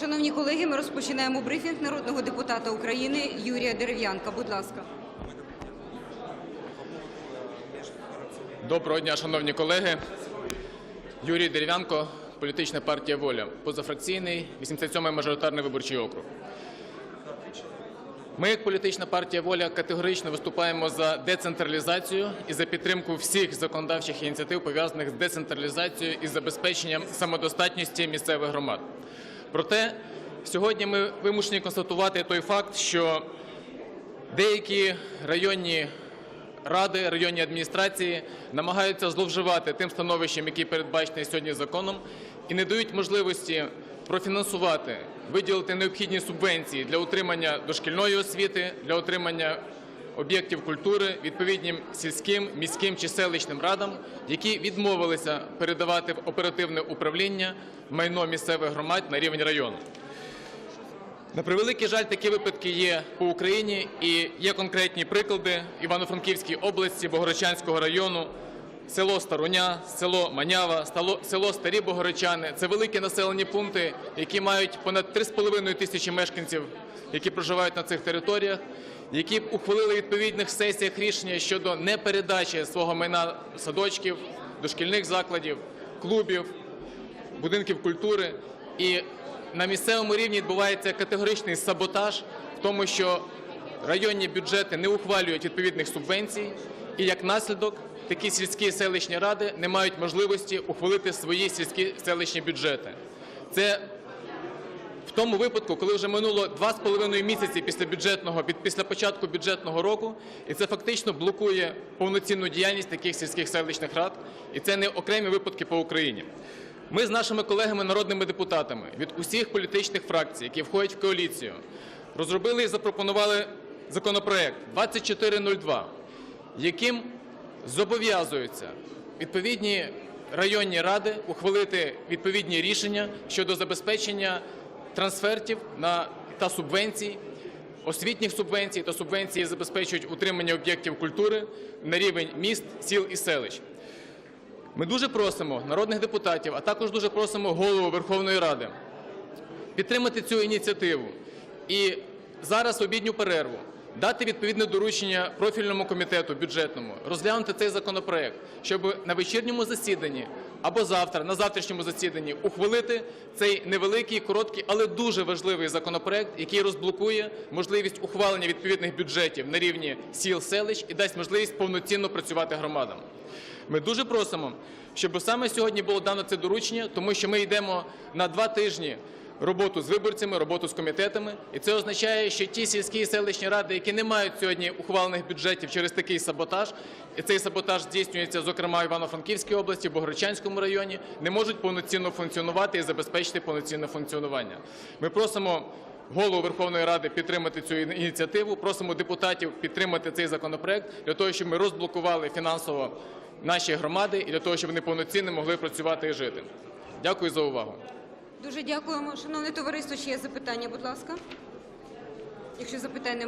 Шановні колеги, ми розпочинаємо брифінг народного депутата України Юрія Дерев'янка. Будь ласка. Доброго дня, шановні колеги. Юрій Дерев'янко, політична партія Воля, позафракційний, 87-й мажоритарний виборчий округ. Ми, як політична партія Воля, категорично виступаємо за децентралізацію і за підтримку всіх законодавчих ініціатив, пов'язаних з децентралізацією і забезпеченням самодостатності місцевих громад. Проте сьогодні ми вимушені констатувати той факт, що деякі районні ради, районні адміністрації намагаються зловживати тим становищем, який передбачений сьогодні законом, і не дають можливості профінансувати, виділити необхідні субвенції для утримання дошкільної освіти, для утримання об'єктів культури відповідним сільським, міським чи селищним радам, які відмовилися передавати в оперативне управління майно місцевих громад на рівень району. На превеликий жаль, такі випадки є по Україні і є конкретні приклади Івано-Франківській області, Богородчанського району, село Старуня, село Манява, село Старі Богородчани. Це великі населені пункти, які мають понад 3,5 тисячі мешканців, які проживають на цих територіях, які б ухвалили відповідних сесіях рішення щодо непередачі свого майна садочків, дошкільних закладів, клубів, будинків культури. І на місцевому рівні відбувається категоричний саботаж в тому, що районні бюджети не ухвалюють відповідних субвенцій, і як наслідок такі сільські селищні ради не мають можливості ухвалити свої сільські селищні бюджети. Це в тому випадку, коли вже минуло два з половиною місяці після бюджетного після початку бюджетного року, і це фактично блокує повноцінну діяльність таких сільських селищних рад, і це не окремі випадки по Україні. Ми з нашими колегами народними депутатами від усіх політичних фракцій, які входять в коаліцію, розробили і запропонували законопроект 2402, яким зобов'язуються відповідні районні ради ухвалити відповідні рішення щодо забезпечення трансфертів та субвенцій, освітніх субвенцій та субвенції забезпечують утримання об'єктів культури на рівень міст, сіл і селищ. Ми дуже просимо народних депутатів, а також дуже просимо голову Верховної Ради підтримати цю ініціативу і зараз обідню перерву дати відповідне доручення профільному комітету бюджетному розглянути цей законопроект, щоб на вечірньому засіданні або завтра, на завтрашньому засіданні, ухвалити цей невеликий, короткий, але дуже важливий законопроект, який розблокує можливість ухвалення відповідних бюджетів на рівні сіл, селищ і дасть можливість повноцінно працювати громадам. Ми дуже просимо, щоб саме сьогодні було дано це доручення, тому що ми йдемо на два тижні роботу з виборцями, роботу з комітетами, і це означає, що ті сільські і селищні ради, які не мають сьогодні ухвалених бюджетів через такий саботаж, і цей саботаж здійснюється, зокрема, в Івано-Франківській області, Богородчанському районі, не можуть повноцінно функціонувати і забезпечити повноцінне функціонування. Ми просимо голову Верховної Ради підтримати цю ініціативу, просимо депутатів підтримати цей законопроект для того, щоб ми розблокували фінансово наші громади і для того, щоб вони повноцінно могли працювати і жити. Дякую за увагу. Дуже дякуємо. Шановне товариство, ще є запитання, будь ласка. Якщо запитань немає.